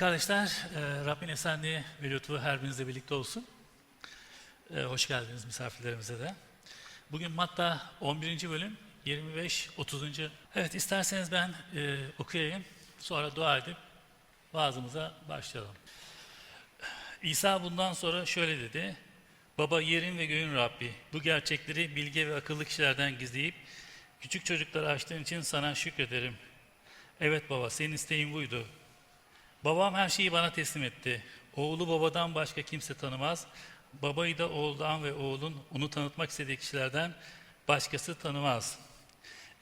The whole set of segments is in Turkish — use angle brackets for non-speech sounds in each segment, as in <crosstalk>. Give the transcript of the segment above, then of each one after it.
Kardeşler, e, Rabbin esenliği ve lütfu her birinizle birlikte olsun. E, hoş geldiniz misafirlerimize de. Bugün Matta 11. bölüm 25-30. Evet isterseniz ben e, okuyayım, sonra dua edip vaazımıza başlayalım. İsa bundan sonra şöyle dedi. Baba yerin ve göğün Rabbi, bu gerçekleri bilge ve akıllı kişilerden gizleyip küçük çocuklara açtığın için sana şükrederim. Evet baba, senin isteğin buydu. Babam her şeyi bana teslim etti. Oğlu babadan başka kimse tanımaz. Babayı da oğuldan ve oğlun onu tanıtmak istediği kişilerden başkası tanımaz.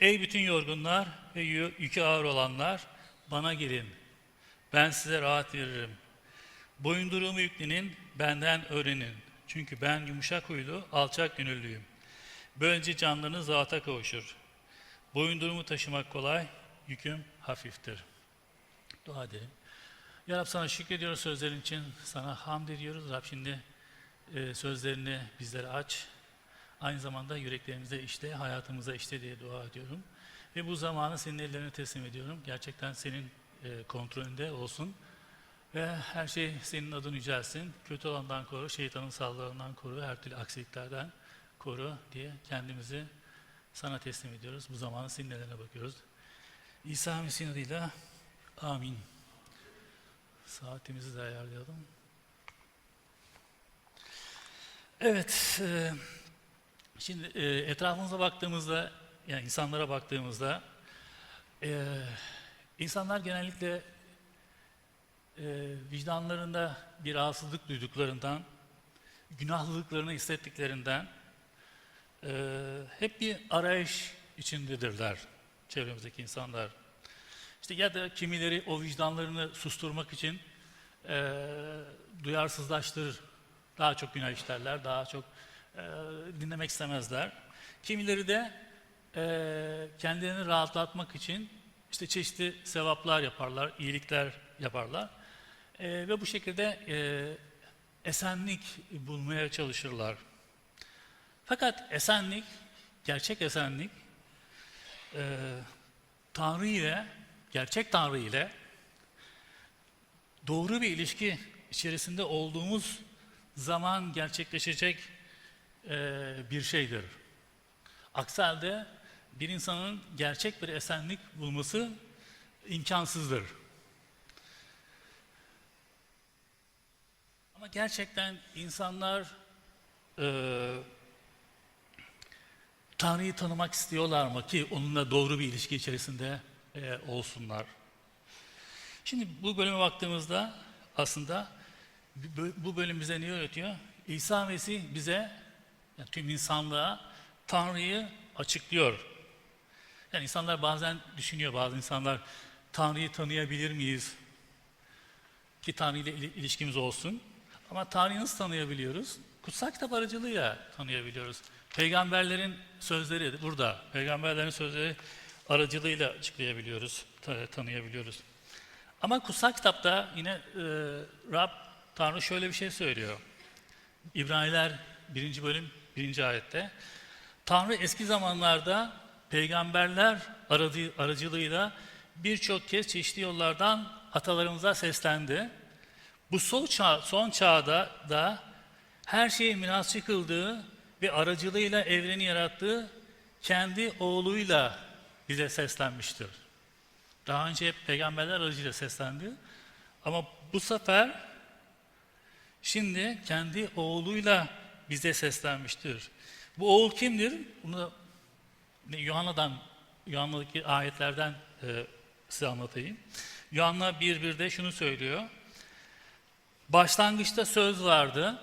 Ey bütün yorgunlar ve yü- yükü ağır olanlar bana gelin. Ben size rahat veririm. Boyunduruğumu yüklenin, benden öğrenin. Çünkü ben yumuşak huylu, alçak gönüllüyüm. Böylece canlarınız rahata kavuşur. Boyunduruğumu taşımak kolay, yüküm hafiftir. Dua edelim. Ya Rab sana şükrediyoruz sözlerin için. Sana hamd ediyoruz. Rab şimdi e, sözlerini bizlere aç. Aynı zamanda yüreklerimizde işte, hayatımıza işte diye dua ediyorum. Ve bu zamanı senin ellerine teslim ediyorum. Gerçekten senin e, kontrolünde olsun. Ve her şey senin adın yücelsin. Kötü olandan koru, şeytanın saldırılarından koru, her türlü aksiliklerden koru diye kendimizi sana teslim ediyoruz. Bu zamanı senin ellerine bakıyoruz. İsa Mesih'in adıyla amin. Saatimizi de ayarlayalım. Evet, e, şimdi e, etrafımıza baktığımızda, yani insanlara baktığımızda, e, insanlar genellikle e, vicdanlarında bir rahatsızlık duyduklarından, günahlılıklarını hissettiklerinden e, hep bir arayış içindedirler çevremizdeki insanlar. İşte ya da kimileri o vicdanlarını susturmak için e, duyarsızlaştırır. Daha çok günah işlerler, daha çok e, dinlemek istemezler. Kimileri de e, kendilerini rahatlatmak için işte çeşitli sevaplar yaparlar, iyilikler yaparlar. E, ve bu şekilde e, esenlik bulmaya çalışırlar. Fakat esenlik, gerçek esenlik, e, Tanrı ile, gerçek Tanrı ile doğru bir ilişki içerisinde olduğumuz zaman gerçekleşecek e, bir şeydir. Aksi halde bir insanın gerçek bir esenlik bulması imkansızdır. Ama gerçekten insanlar e, Tanrı'yı tanımak istiyorlar mı ki onunla doğru bir ilişki içerisinde e, olsunlar? Şimdi bu bölüme baktığımızda aslında bu- bölüm bize ne öğretiyor? İsa Mesih bize, yani tüm insanlığa Tanrı'yı açıklıyor. Yani insanlar bazen düşünüyor, bazı insanlar Tanrı'yı tanıyabilir miyiz? Ki Tanrı ile ili- ilişkimiz olsun. Ama Tanrı'yı nasıl tanıyabiliyoruz? Kutsal kitap aracılığıyla tanıyabiliyoruz. Peygamberlerin sözleri burada. Peygamberlerin sözleri aracılığıyla açıklayabiliyoruz, ta- tanıyabiliyoruz. Ama kutsal kitapta yine e, Rab Tanrı şöyle bir şey söylüyor. İbraniler 1. bölüm 1. ayette. Tanrı eski zamanlarda peygamberler aracılığıyla birçok kez çeşitli yollardan atalarımıza seslendi. Bu son, çağ, son çağda da her şeyi münasır kıldığı ve aracılığıyla evreni yarattığı kendi oğluyla bize seslenmiştir. Daha önce hep peygamberler aracıyla seslendi. Ama bu sefer şimdi kendi oğluyla bize seslenmiştir. Bu oğul kimdir? Bunu Yuhanna'dan, Yuhanna'daki ayetlerden e, size anlatayım. Yuhanna 1.1'de şunu söylüyor. Başlangıçta söz vardı.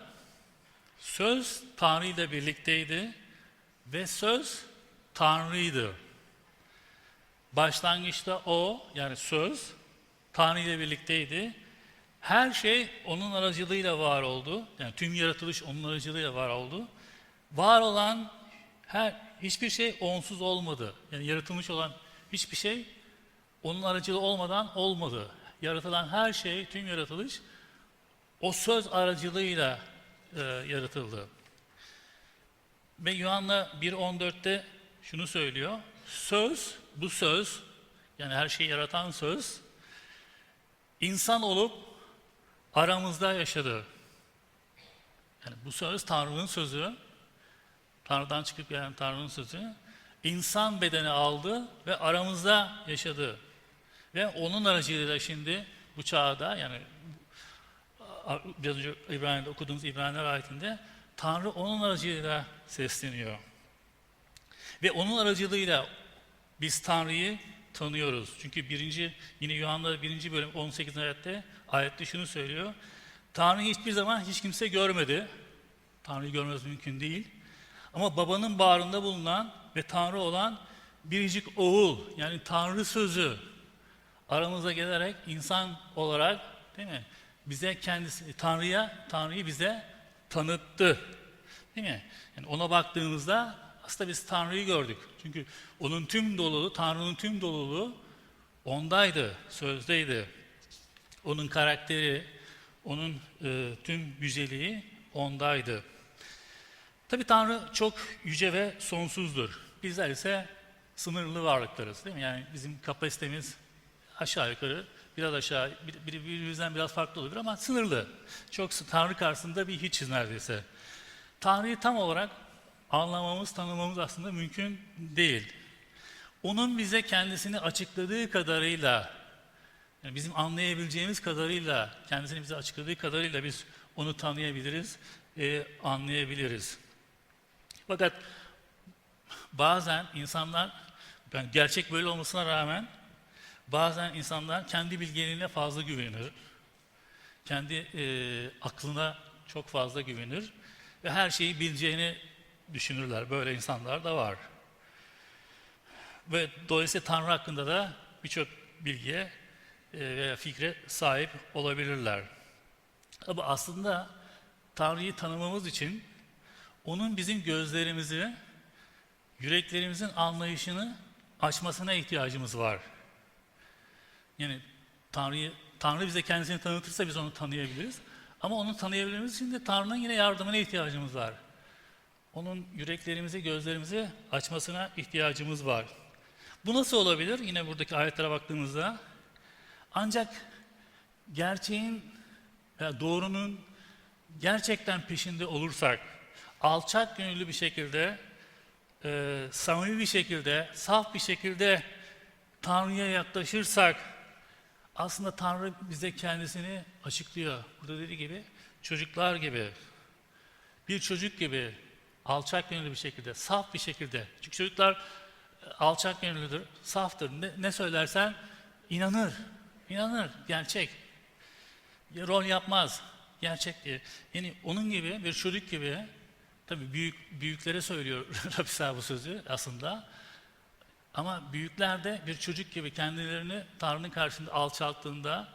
Söz Tanrı ile birlikteydi ve söz Tanrı'ydı. Başlangıçta o yani söz Tanrı ile birlikteydi. Her şey onun aracılığıyla var oldu. Yani tüm yaratılış onun aracılığıyla var oldu. Var olan her hiçbir şey onsuz olmadı. Yani yaratılmış olan hiçbir şey onun aracılığı olmadan olmadı. Yaratılan her şey, tüm yaratılış o söz aracılığıyla e, yaratıldı. Ve Yuhanna 1.14'te şunu söylüyor. Söz, bu söz, yani her şeyi yaratan söz, insan olup aramızda yaşadı. Yani bu söz Tanrı'nın sözü. Tanrı'dan çıkıp gelen Tanrı'nın sözü. İnsan bedeni aldı ve aramızda yaşadı. Ve onun aracılığıyla şimdi bu çağda yani biraz önce İbrani'de okuduğumuz İbraniler ayetinde Tanrı onun aracılığıyla sesleniyor. Ve onun aracılığıyla biz Tanrı'yı tanıyoruz. Çünkü birinci, yine Yuhanna birinci bölüm 18. ayette, ayette şunu söylüyor. Tanrı'yı hiçbir zaman hiç kimse görmedi. Tanrı'yı görmemiz mümkün değil. Ama babanın bağrında bulunan ve Tanrı olan biricik oğul, yani Tanrı sözü aramıza gelerek insan olarak değil mi? Bize kendisi, Tanrı'ya, Tanrı'yı bize tanıttı. Değil mi? Yani ona baktığımızda aslında biz Tanrı'yı gördük. Çünkü onun tüm doluluğu, Tanrı'nın tüm doluluğu ondaydı, sözdeydi. Onun karakteri, onun e, tüm yüceliği ondaydı. Tabi Tanrı çok yüce ve sonsuzdur. Bizler ise sınırlı varlıklarız değil mi? Yani bizim kapasitemiz aşağı yukarı biraz aşağı, bir, bir, birbirimizden biraz farklı olabilir ama sınırlı. Çok Tanrı karşısında bir hiçiz neredeyse. Tanrı'yı tam olarak anlamamız, tanımamız aslında mümkün değil. Onun bize kendisini açıkladığı kadarıyla, yani bizim anlayabileceğimiz kadarıyla, kendisini bize açıkladığı kadarıyla biz onu tanıyabiliriz, e, anlayabiliriz. Fakat bazen insanlar, yani gerçek böyle olmasına rağmen bazen insanlar kendi bilgeliğine fazla güvenir. Kendi e, aklına çok fazla güvenir ve her şeyi bileceğini düşünürler. Böyle insanlar da var. Ve dolayısıyla Tanrı hakkında da birçok bilgiye e, veya fikre sahip olabilirler. Ama aslında Tanrı'yı tanımamız için onun bizim gözlerimizi, yüreklerimizin anlayışını açmasına ihtiyacımız var. Yani Tanrı'yı Tanrı bize kendisini tanıtırsa biz onu tanıyabiliriz. Ama onu tanıyabilmemiz için de Tanrı'nın yine yardımına ihtiyacımız var. Onun yüreklerimizi, gözlerimizi açmasına ihtiyacımız var. Bu nasıl olabilir? Yine buradaki ayetlere baktığımızda ancak gerçeğin veya doğrunun gerçekten peşinde olursak, alçak gönüllü bir şekilde, e, samimi bir şekilde, saf bir şekilde Tanrı'ya yaklaşırsak, aslında Tanrı bize kendisini açıklıyor. Burada dediği gibi çocuklar gibi, bir çocuk gibi alçak gönüllü bir şekilde, saf bir şekilde. Çünkü çocuklar e, alçak gönüllüdür, saftır. Ne, ne söylersen inanır, inanır, gerçek. Rol yapmaz, gerçek diye. Yani onun gibi bir çocuk gibi, tabii büyük büyüklere söylüyor <laughs> Rabbi bu sözü aslında. Ama büyükler de bir çocuk gibi kendilerini Tanrı'nın karşısında alçalttığında,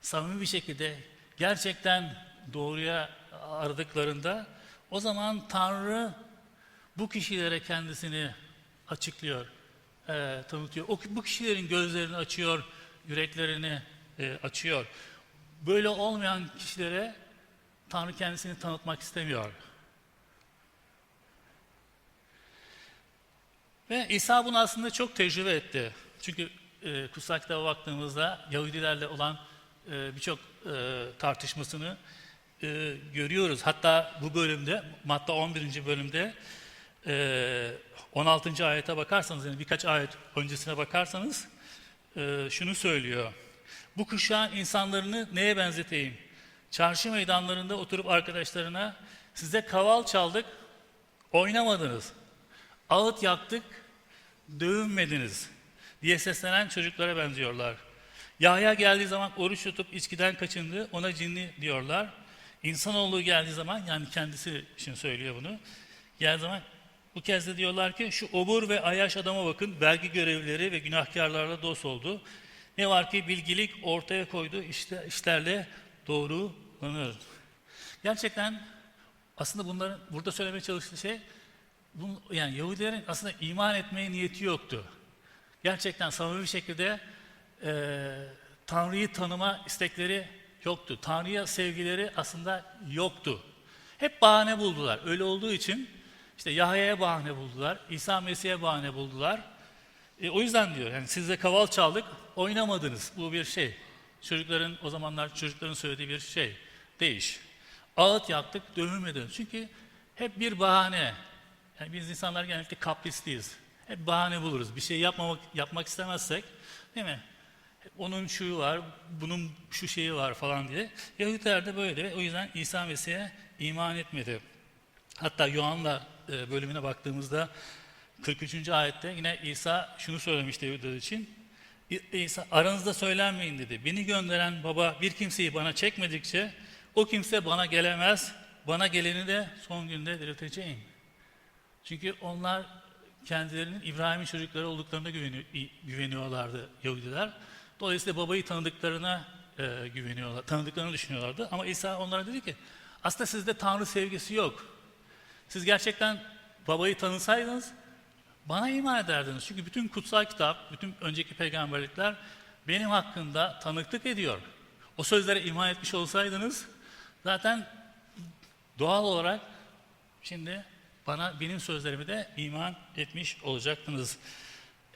samimi bir şekilde gerçekten doğruya aradıklarında o zaman Tanrı bu kişilere kendisini açıklıyor, e, tanıtıyor. O, bu kişilerin gözlerini açıyor, yüreklerini e, açıyor. Böyle olmayan kişilere Tanrı kendisini tanıtmak istemiyor. Ve İsa bunu aslında çok tecrübe etti. Çünkü e, kutsal kitaba baktığımızda Yahudilerle olan e, birçok e, tartışmasını e, görüyoruz. Hatta bu bölümde, Matta 11. bölümde e, 16. ayete bakarsanız, yani birkaç ayet öncesine bakarsanız e, şunu söylüyor. Bu kuşağın insanlarını neye benzeteyim? Çarşı meydanlarında oturup arkadaşlarına size kaval çaldık, oynamadınız. Ağıt yaktık, dövünmediniz diye seslenen çocuklara benziyorlar. Yahya geldiği zaman oruç tutup içkiden kaçındı, ona cinli diyorlar. İnsanoğlu geldiği zaman, yani kendisi için söylüyor bunu, geldiği zaman bu kez de diyorlar ki şu obur ve ayaş adama bakın, vergi görevlileri ve günahkarlarla dost oldu. Ne var ki bilgilik ortaya koydu, işte, işlerle doğrulanır. Gerçekten aslında bunların burada söylemeye çalıştığı şey, bu, yani Yahudilerin aslında iman etmeye niyeti yoktu. Gerçekten samimi bir şekilde e, Tanrı'yı tanıma istekleri yoktu. Tanrı'ya sevgileri aslında yoktu. Hep bahane buldular. Öyle olduğu için işte Yahya'ya bahane buldular, İsa Mesih'e bahane buldular. E, o yüzden diyor, yani siz de kaval çaldık, oynamadınız. Bu bir şey. Çocukların, o zamanlar çocukların söylediği bir şey. değiş. Ağıt yaktık, dövülmedi. Çünkü hep bir bahane. Yani biz insanlar genellikle kaprisliyiz. Hep bahane buluruz. Bir şey yapmamak, yapmak istemezsek, değil mi? Onun şu var, bunun şu şeyi var falan diye. Yahudiler de böyle o yüzden İsa Mesih'e iman etmedi. Hatta Yuhanna e, bölümüne baktığımızda 43. ayette yine İsa şunu söylemişti Yahudiler için. İsa aranızda söylenmeyin dedi. Beni gönderen baba bir kimseyi bana çekmedikçe o kimse bana gelemez. Bana geleni de son günde dirilteceğim. Çünkü onlar kendilerinin İbrahim'in çocukları olduklarına güveni- güveniyorlardı Yahudiler. Dolayısıyla babayı tanıdıklarına e, güveniyorlar, tanıdıklarını düşünüyorlardı. Ama İsa onlara dedi ki, aslında sizde Tanrı sevgisi yok. Siz gerçekten babayı tanısaydınız bana iman ederdiniz. Çünkü bütün kutsal kitap, bütün önceki peygamberlikler benim hakkında tanıklık ediyor. O sözlere iman etmiş olsaydınız zaten doğal olarak şimdi bana benim sözlerimi de iman etmiş olacaktınız.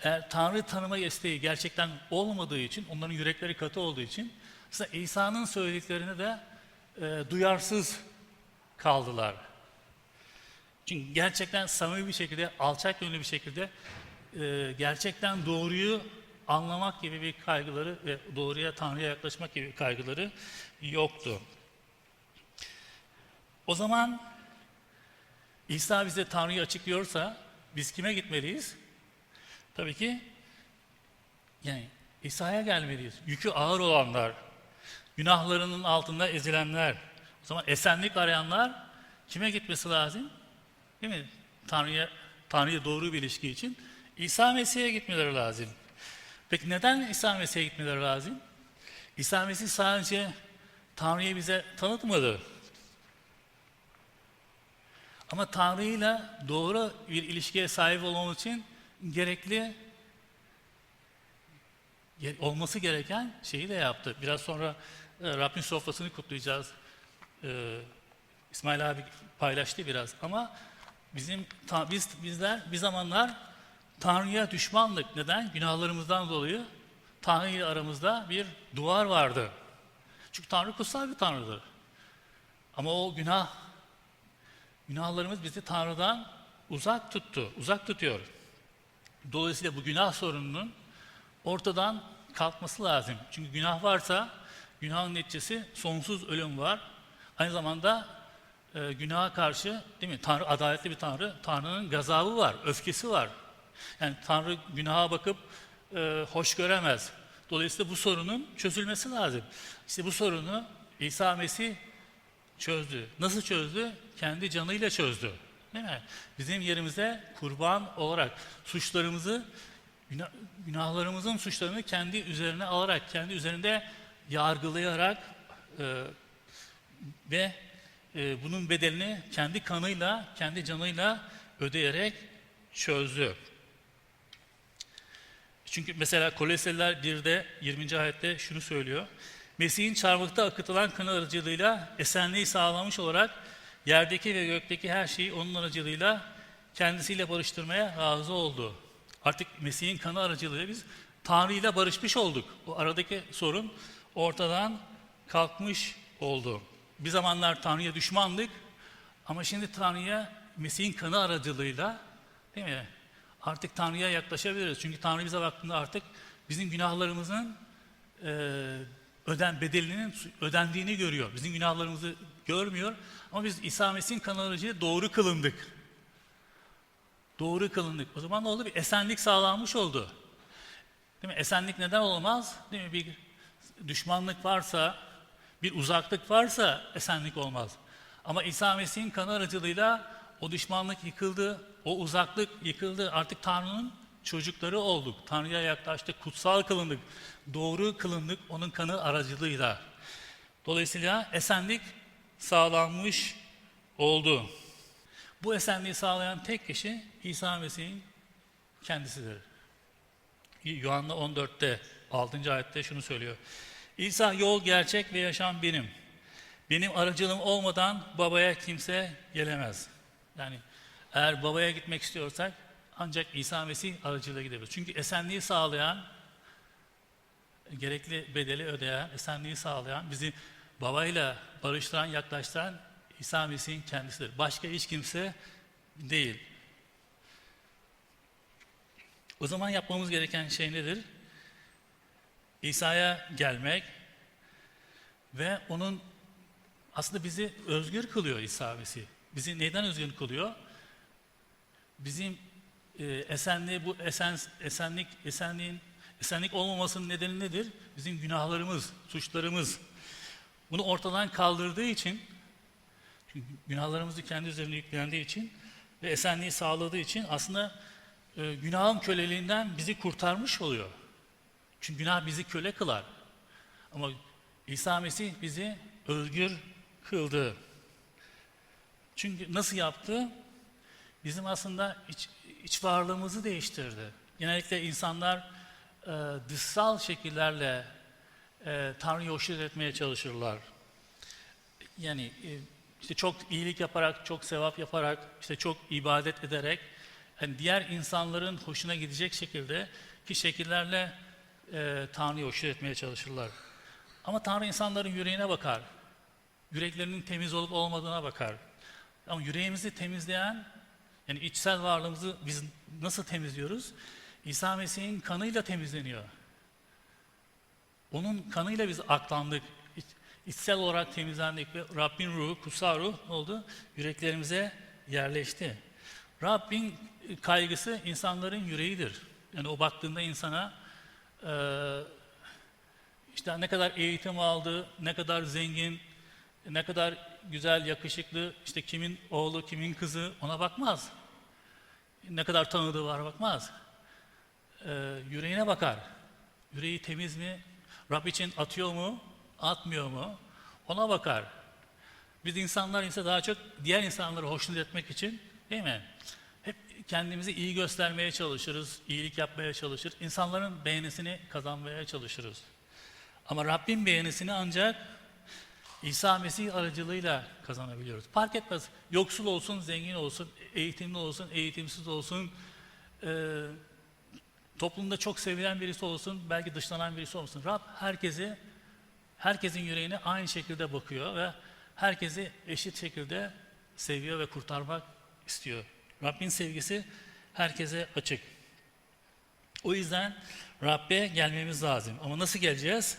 Eğer Tanrı tanıma isteği gerçekten olmadığı için, onların yürekleri katı olduğu için aslında İsa'nın söylediklerini de e, duyarsız kaldılar. Çünkü gerçekten samimi bir şekilde, alçak gönüllü bir şekilde e, gerçekten doğruyu anlamak gibi bir kaygıları ve doğruya, Tanrı'ya yaklaşmak gibi bir kaygıları yoktu. O zaman İsa bize Tanrı'yı açıklıyorsa biz kime gitmeliyiz? Tabii ki yani İsa'ya gelmeliyiz. Yükü ağır olanlar, günahlarının altında ezilenler, o zaman esenlik arayanlar kime gitmesi lazım? Değil mi? Tanrı'ya Tanrı'ya doğru bir ilişki için İsa Mesih'e gitmeleri lazım. Peki neden İsa Mesih'e gitmeleri lazım? İsa Mesih sadece Tanrı'yı bize tanıtmadı. Ama Tanrı'yla doğru bir ilişkiye sahip olmamız için gerekli ge- olması gereken şeyi de yaptı. Biraz sonra e, Rabbin sofrasını kutlayacağız. E, İsmail abi paylaştı biraz ama bizim ta- biz bizler bir zamanlar Tanrı'ya düşmanlık. Neden? Günahlarımızdan dolayı Tanrı ile aramızda bir duvar vardı. Çünkü Tanrı kutsal bir Tanrı'dır. Ama o günah günahlarımız bizi Tanrı'dan uzak tuttu, uzak tutuyor. Dolayısıyla bu günah sorununun ortadan kalkması lazım. Çünkü günah varsa günahın neticesi sonsuz ölüm var. Aynı zamanda e, günaha karşı değil mi? Tanrı adaletli bir Tanrı. Tanrı'nın gazabı var, öfkesi var. Yani Tanrı günaha bakıp e, hoş göremez. Dolayısıyla bu sorunun çözülmesi lazım. İşte bu sorunu İsa Mesih çözdü. Nasıl çözdü? Kendi canıyla çözdü. Değil mi? Bizim yerimize kurban olarak suçlarımızı, günah- günahlarımızın suçlarını kendi üzerine alarak, kendi üzerinde yargılayarak e, ve e, bunun bedelini kendi kanıyla, kendi canıyla ödeyerek çözdü. Çünkü mesela Koloseliler 1'de 20. ayette şunu söylüyor. Mesih'in çarmıhta akıtılan kanı aracılığıyla esenliği sağlamış olarak yerdeki ve gökteki her şeyi onun aracılığıyla kendisiyle barıştırmaya razı oldu. Artık Mesih'in kanı aracılığıyla biz Tanrı ile barışmış olduk. O aradaki sorun ortadan kalkmış oldu. Bir zamanlar Tanrı'ya düşmandık ama şimdi Tanrı'ya Mesih'in kanı aracılığıyla değil mi? Artık Tanrı'ya yaklaşabiliriz. Çünkü Tanrı bize baktığında artık bizim günahlarımızın e, öden bedelinin ödendiğini görüyor. Bizim günahlarımızı görmüyor ama biz İsa Mesih'in kanı aracılığıyla doğru kılındık. Doğru kılındık. O zaman ne oldu? Bir esenlik sağlanmış oldu. Değil mi? Esenlik neden olmaz? Değil mi? Bir düşmanlık varsa, bir uzaklık varsa esenlik olmaz. Ama İsa Mesih'in kanı aracılığıyla o düşmanlık yıkıldı, o uzaklık yıkıldı. Artık Tanrı'nın çocukları olduk. Tanrı'ya yaklaştık, kutsal kılındık, doğru kılındık onun kanı aracılığıyla. Dolayısıyla esenlik sağlanmış oldu. Bu esenliği sağlayan tek kişi İsa Mesih'in kendisidir. Yuhanna 14'te 6. ayette şunu söylüyor. İsa yol, gerçek ve yaşam benim. Benim aracılığım olmadan babaya kimse gelemez. Yani eğer babaya gitmek istiyorsak ancak İsa Mesih aracılığıyla gidebiliriz. Çünkü esenliği sağlayan, gerekli bedeli ödeyen, esenliği sağlayan, bizi babayla barıştıran, yaklaştıran İsa Mesih'in kendisidir. Başka hiç kimse değil. O zaman yapmamız gereken şey nedir? İsa'ya gelmek ve onun aslında bizi özgür kılıyor İsa Mesih. Bizi neyden özgür kılıyor? Bizim e, esenliği bu esen, esenlik esenliğin esenlik olmamasının nedeni nedir? Bizim günahlarımız, suçlarımız. Bunu ortadan kaldırdığı için çünkü günahlarımızı kendi üzerine yüklendiği için ve esenliği sağladığı için aslında e, günahın köleliğinden bizi kurtarmış oluyor. Çünkü günah bizi köle kılar. Ama İsa Mesih bizi özgür kıldı. Çünkü nasıl yaptı? Bizim aslında iç, iç varlığımızı değiştirdi. Genellikle insanlar e, dışsal şekillerle e, Tanrı'yı hoşnut etmeye çalışırlar. Yani e, işte çok iyilik yaparak, çok sevap yaparak, işte çok ibadet ederek, yani diğer insanların hoşuna gidecek şekilde ki şekillerle e, Tanrı'yı hoşnut etmeye çalışırlar. Ama Tanrı insanların yüreğine bakar. Yüreklerinin temiz olup olmadığına bakar. Ama yüreğimizi temizleyen, yani içsel varlığımızı biz nasıl temizliyoruz? İsa Mesih'in kanıyla temizleniyor. Onun kanıyla biz aklandık, iç- içsel olarak temizlendik ve Rabbin ruhu, kutsal ruh ne oldu? Yüreklerimize yerleşti. Rabbin kaygısı insanların yüreğidir. Yani o baktığında insana eee işte ne kadar eğitim aldı, ne kadar zengin, ne kadar güzel, yakışıklı, işte kimin oğlu, kimin kızı ona bakmaz. Ne kadar tanıdığı var bakmaz. Ee, yüreğine bakar. Yüreği temiz mi? Rab için atıyor mu? Atmıyor mu? Ona bakar. Biz insanlar ise daha çok diğer insanları hoşnut etmek için değil mi? Hep kendimizi iyi göstermeye çalışırız, iyilik yapmaya çalışır. İnsanların beğenisini kazanmaya çalışırız. Ama Rabbin beğenisini ancak İsa Mesih aracılığıyla kazanabiliyoruz. Fark etmez. Yoksul olsun, zengin olsun, eğitimli olsun, eğitimsiz olsun, e, toplumda çok sevilen birisi olsun, belki dışlanan birisi olsun. Rab herkesi, herkesin yüreğine aynı şekilde bakıyor ve herkesi eşit şekilde seviyor ve kurtarmak istiyor. Rabbin sevgisi herkese açık. O yüzden Rabbe gelmemiz lazım. Ama nasıl geleceğiz?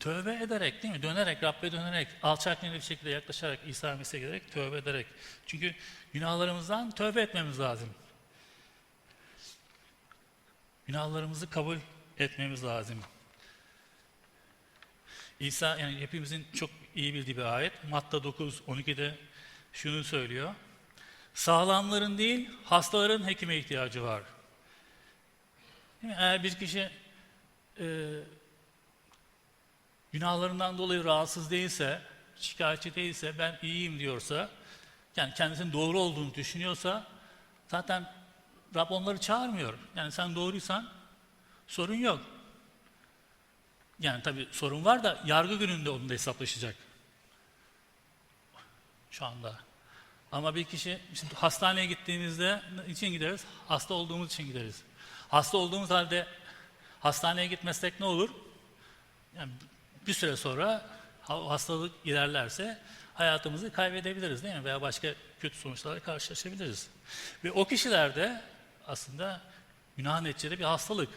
Tövbe ederek değil mi? Dönerek, Rabbe dönerek, alçak bir şekilde yaklaşarak, İsa Mesih'e giderek tövbe ederek. Çünkü günahlarımızdan tövbe etmemiz lazım. Günahlarımızı kabul etmemiz lazım. İsa yani hepimizin çok iyi bildiği bir ayet. Matta 9 12'de şunu söylüyor. Sağlamların değil, hastaların hekime ihtiyacı var. Eğer bir kişi e, günahlarından dolayı rahatsız değilse, şikayetçi değilse, ben iyiyim diyorsa, yani kendisinin doğru olduğunu düşünüyorsa, zaten Rab onları çağırmıyor. Yani sen doğruysan sorun yok. Yani tabii sorun var da yargı gününde onunla hesaplaşacak. Şu anda. Ama bir kişi şimdi hastaneye gittiğimizde için gideriz? Hasta olduğumuz için gideriz. Hasta olduğumuz halde hastaneye gitmezsek ne olur? Yani bir süre sonra ha- hastalık ilerlerse hayatımızı kaybedebiliriz değil mi? Veya başka kötü sonuçlarla karşılaşabiliriz. Ve o kişilerde aslında günah neticede bir hastalık.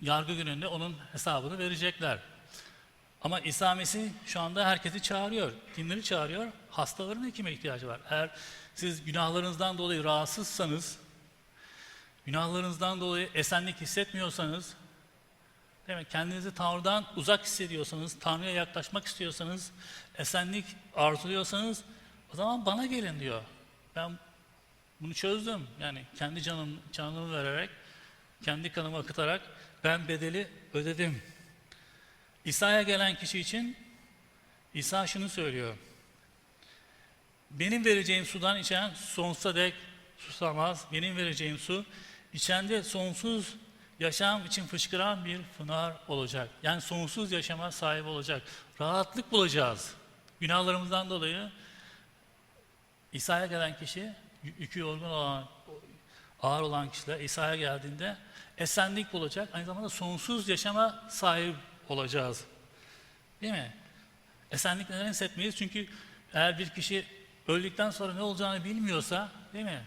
Yargı gününde onun hesabını verecekler. Ama İsa Mesih şu anda herkesi çağırıyor. Kimleri çağırıyor? Hastaların hekime ihtiyacı var. Eğer siz günahlarınızdan dolayı rahatsızsanız, günahlarınızdan dolayı esenlik hissetmiyorsanız, mi? kendinizi Tanrı'dan uzak hissediyorsanız, Tanrı'ya yaklaşmak istiyorsanız, esenlik arzuluyorsanız, o zaman bana gelin diyor. Ben bunu çözdüm. Yani kendi canım, canımı vererek, kendi kanımı akıtarak ben bedeli ödedim. İsa'ya gelen kişi için İsa şunu söylüyor. Benim vereceğim sudan içen sonsuza dek susamaz. Benim vereceğim su içende sonsuz yaşam için fışkıran bir pınar olacak. Yani sonsuz yaşama sahip olacak. Rahatlık bulacağız. Günahlarımızdan dolayı İsa'ya gelen kişi, yükü yorgun olan, ağır olan kişiler İsa'ya geldiğinde esenlik bulacak. Aynı zamanda sonsuz yaşama sahip olacağız. Değil mi? Esenlik neden hissetmeyiz? Çünkü eğer bir kişi öldükten sonra ne olacağını bilmiyorsa, değil mi?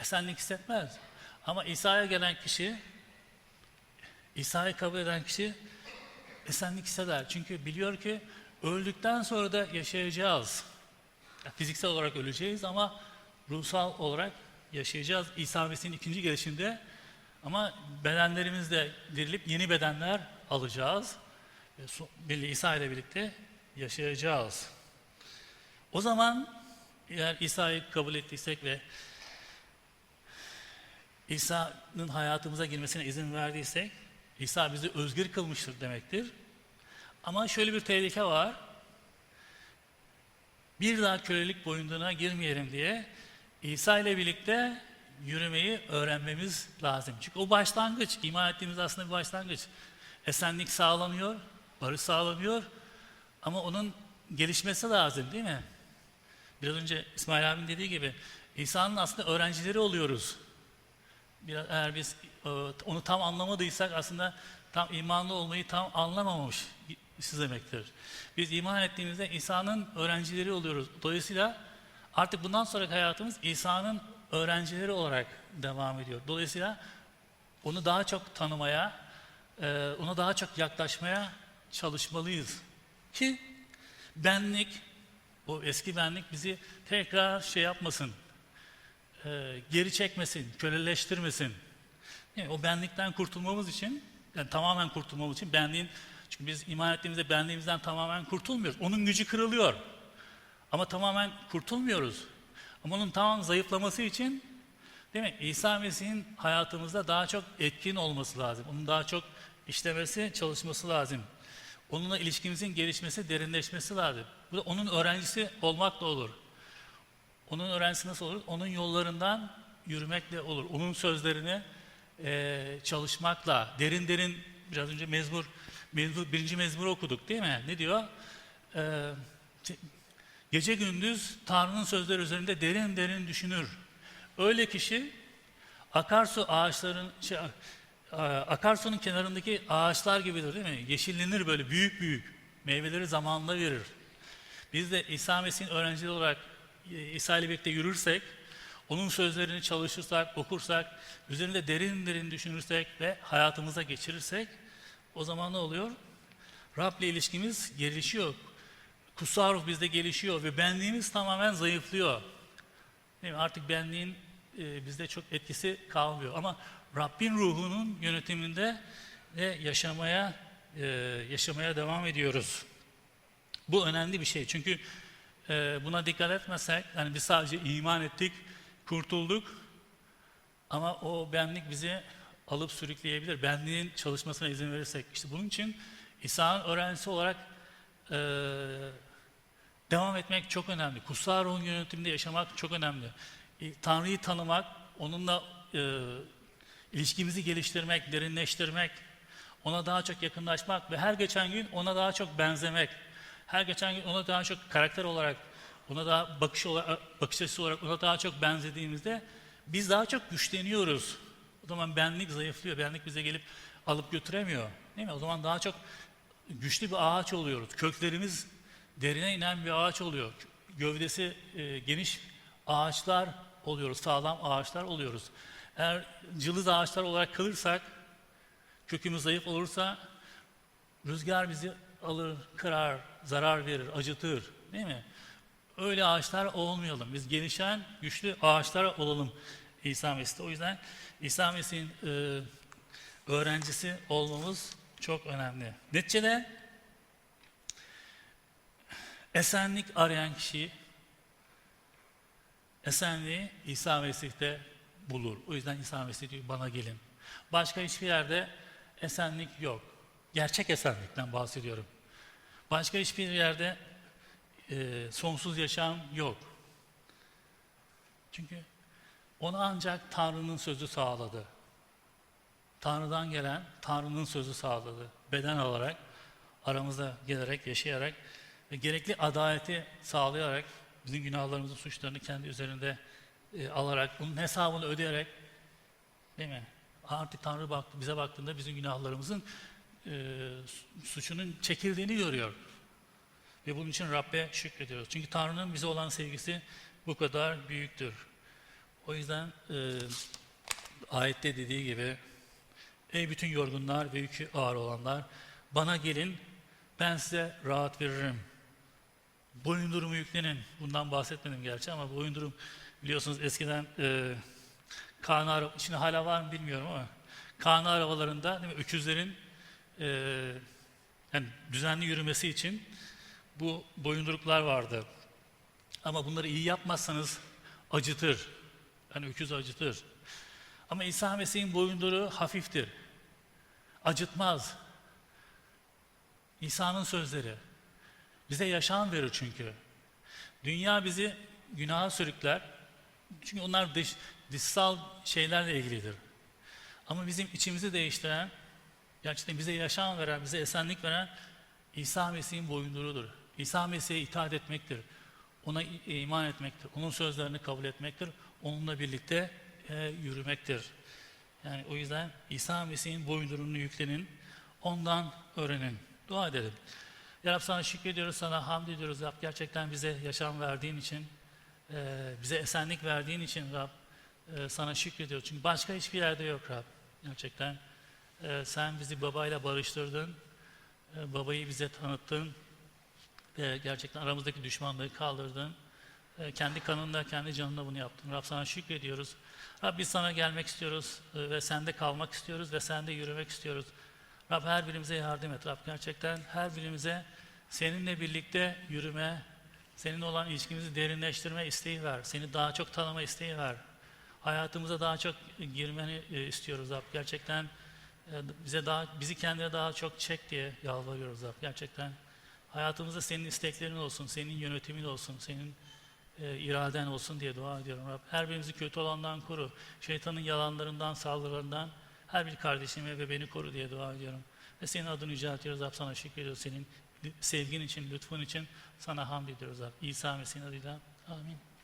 Esenlik hissetmez. Ama İsa'ya gelen kişi, İsa'yı kabul eden kişi esenlik hisseder. Çünkü biliyor ki öldükten sonra da yaşayacağız. Ya Fiziksel olarak öleceğiz ama ruhsal olarak yaşayacağız. İsa Mesih'in ikinci gelişinde ama bedenlerimizde dirilip yeni bedenler alacağız. Belli İsa ile birlikte yaşayacağız. O zaman eğer İsa'yı kabul ettiysek ve İsa'nın hayatımıza girmesine izin verdiysek İsa bizi özgür kılmıştır demektir. Ama şöyle bir tehlike var. Bir daha kölelik boyunduruğuna girmeyelim diye İsa ile birlikte yürümeyi öğrenmemiz lazım. Çünkü o başlangıç, iman ettiğimiz aslında bir başlangıç. Esenlik sağlanıyor, barış sağlanıyor ama onun gelişmesi lazım değil mi? Biraz önce İsmail abinin dediği gibi İsa'nın aslında öğrencileri oluyoruz. Biraz, eğer biz e, onu tam anlamadıysak aslında tam imanlı olmayı tam anlamamış demektir. Biz iman ettiğimizde İsa'nın öğrencileri oluyoruz. Dolayısıyla artık bundan sonraki hayatımız İsa'nın öğrencileri olarak devam ediyor. Dolayısıyla onu daha çok tanımaya, e, ona daha çok yaklaşmaya çalışmalıyız. Ki benlik, o eski benlik bizi tekrar şey yapmasın, e, geri çekmesin, köleleştirmesin. Yani o benlikten kurtulmamız için, yani tamamen kurtulmamız için benliğin, çünkü biz iman ettiğimizde benliğimizden tamamen kurtulmuyoruz. Onun gücü kırılıyor. Ama tamamen kurtulmuyoruz. Ama onun tamam zayıflaması için değil mi? İsa Mesih'in hayatımızda daha çok etkin olması lazım. Onun daha çok işlemesi, çalışması lazım. Onunla ilişkimizin gelişmesi, derinleşmesi lazım. Bu da onun öğrencisi olmakla olur. Onun öğrencisi nasıl olur? Onun yollarından yürümekle olur. Onun sözlerini eee, çalışmakla, derin derin, biraz önce mezmur, mezmur birinci mezmuru okuduk değil mi? Ne diyor? Eee, gece gündüz Tanrı'nın sözleri üzerinde derin derin düşünür. Öyle kişi akarsu ağaçların, şey, akarsunun kenarındaki ağaçlar gibidir değil mi? Yeşillenir böyle büyük büyük. Meyveleri zamanla verir. Biz de İsa Mesih'in öğrencileri olarak e, İsa ile birlikte yürürsek, onun sözlerini çalışırsak, okursak, üzerinde derin derin düşünürsek ve hayatımıza geçirirsek o zaman ne oluyor? Rab'le ilişkimiz gelişiyor. Ruh bizde gelişiyor ve benliğimiz tamamen zayıflıyor. Değil mi? Artık benliğin e, bizde çok etkisi kalmıyor. Ama Rabbin ruhunun yönetiminde de yaşamaya e, yaşamaya devam ediyoruz. Bu önemli bir şey. Çünkü e, buna dikkat etmezsek, yani biz sadece iman ettik, kurtulduk ama o benlik bizi alıp sürükleyebilir. Benliğin çalışmasına izin verirsek. İşte bunun için İsa'nın öğrencisi olarak e, devam etmek çok önemli. Kutsal ruhun yönetiminde yaşamak çok önemli. E, Tanrı'yı tanımak, onunla e, ilişkimizi geliştirmek, derinleştirmek, ona daha çok yakınlaşmak ve her geçen gün ona daha çok benzemek. Her geçen gün ona daha çok karakter olarak, ona daha bakış olarak, bakış açısı olarak ona daha çok benzediğimizde biz daha çok güçleniyoruz. O zaman benlik zayıflıyor. Benlik bize gelip alıp götüremiyor. Değil mi? O zaman daha çok güçlü bir ağaç oluyoruz. Köklerimiz derine inen bir ağaç oluyor. Gövdesi e, geniş ağaçlar oluyoruz. Sağlam ağaçlar oluyoruz. Eğer cılız ağaçlar olarak kalırsak, kökümüz zayıf olursa rüzgar bizi alır, kırar, zarar verir, acıtır. Değil mi? Öyle ağaçlar olmayalım. Biz gelişen, güçlü ağaçlar olalım İsa Mesih'te. O yüzden İsa Mesih'in e, öğrencisi olmamız çok önemli. Neticede esenlik arayan kişi esenliği İsa Mesih'te bulur. O yüzden İsa Mesih diyor bana gelin. Başka hiçbir yerde esenlik yok. Gerçek esenlikten bahsediyorum. Başka hiçbir yerde e, sonsuz yaşam yok. Çünkü onu ancak Tanrı'nın sözü sağladı. Tanrı'dan gelen Tanrı'nın sözü sağladı. Beden alarak, aramızda gelerek, yaşayarak ve gerekli adaleti sağlayarak, bizim günahlarımızın suçlarını kendi üzerinde e, alarak, bunun hesabını ödeyerek, değil mi? Artık Tanrı baktı, bize baktığında bizim günahlarımızın e, suçunun çekildiğini görüyor. Ve bunun için Rabbe şükrediyoruz. Çünkü Tanrı'nın bize olan sevgisi bu kadar büyüktür. O yüzden e, ayette dediği gibi Ey bütün yorgunlar ve yükü ağır olanlar bana gelin ben size rahat veririm. Boyundurumu yüklenin. Bundan bahsetmedim gerçi ama boyundurum biliyorsunuz eskiden e, Kaan araba, şimdi hala var mı bilmiyorum ama Kaan arabalarında değil mi, öküzlerin e, yani düzenli yürümesi için bu boyunduruklar vardı. Ama bunları iyi yapmazsanız acıtır. Yani öküz acıtır. Ama İsa Mesih'in boyunduruğu hafiftir. Acıtmaz. İsa'nın sözleri. Bize yaşam verir çünkü. Dünya bizi günaha sürükler. Çünkü onlar dış, dışsal şeylerle ilgilidir. Ama bizim içimizi değiştiren, gerçekten bize yaşam veren, bize esenlik veren İsa Mesih'in boyunduruğudur. İsa Mesih'e itaat etmektir. Ona iman etmektir. Onun sözlerini kabul etmektir. Onunla birlikte e, yürümektir. Yani o yüzden İsa Mesih'in boyunduruğunu yüklenin. Ondan öğrenin. Dua edelim. Ya Rab sana şükrediyoruz, sana hamd ediyoruz Rab. Gerçekten bize yaşam verdiğin için, e, bize esenlik verdiğin için Rab e, sana şükrediyoruz. Çünkü başka hiçbir yerde yok Rab. Gerçekten e, sen bizi babayla barıştırdın. E, babayı bize tanıttın. Ve gerçekten aramızdaki düşmanlığı kaldırdın. Kendi kanında, kendi canında bunu yaptın. Rab sana şükrediyoruz. Rab biz sana gelmek istiyoruz ve sende kalmak istiyoruz ve sende yürümek istiyoruz. Rab her birimize yardım et. Rab gerçekten her birimize seninle birlikte yürüme, senin olan ilişkimizi derinleştirme isteği ver. Seni daha çok tanıma isteği ver. Hayatımıza daha çok girmeni e, istiyoruz Rab. Gerçekten e, bize daha bizi kendine daha çok çek diye yalvarıyoruz Rab. Gerçekten hayatımızda senin isteklerin olsun, senin yönetimin olsun, senin e, iraden olsun diye dua ediyorum Rab. Her birimizi kötü olandan koru. Şeytanın yalanlarından, saldırılarından her bir kardeşimi ve beni koru diye dua ediyorum. Ve senin adını yüceltiyoruz Rab. Sana şükrediyoruz. Senin sevgin için, lütfun için sana hamd ediyoruz Rab. İsa Mesih'in adıyla. Amin.